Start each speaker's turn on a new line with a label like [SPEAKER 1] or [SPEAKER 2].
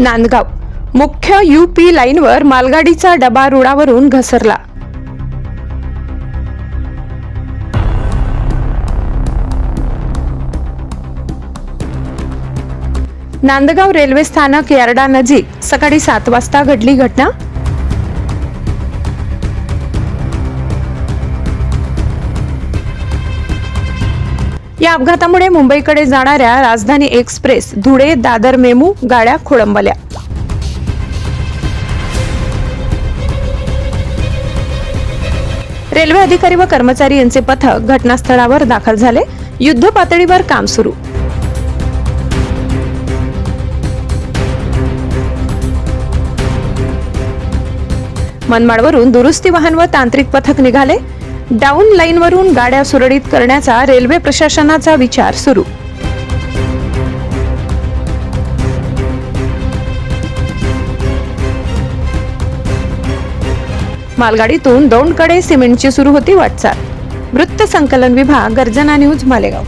[SPEAKER 1] नांदगाव. मुख्य U P लाईनवर मालगाडीचा डबा रुळावरून घसरला. नांदगाव रेल्वे स्थानक यार्डा नजीक सकाळी सात वाजता घडली घटना? या अपघातामुळे मुंबईकडे जाणाऱ्या राजधानी एक्सप्रेस धुळे दादर मेमू गाड्या खोळंबल्या. रेल्वे अधिकारी व कर्मचारी यांचे पथक घटनास्थळावर दाखल झाले. युद्ध पातळीवर काम सुरू. मनमाडवरून दुरुस्ती वाहन व तांत्रिक पथक निघाले. डाऊन लाईनवरून गाड्या सुरळीत करण्याचा रेल्वे प्रशासनाचा विचार सुरू. मालगाडीतून दौंडकडे सिमेंटची सुरू होती वाटचाल. वृत्त संकलन विभाग गर्जना न्यूज मालेगाव.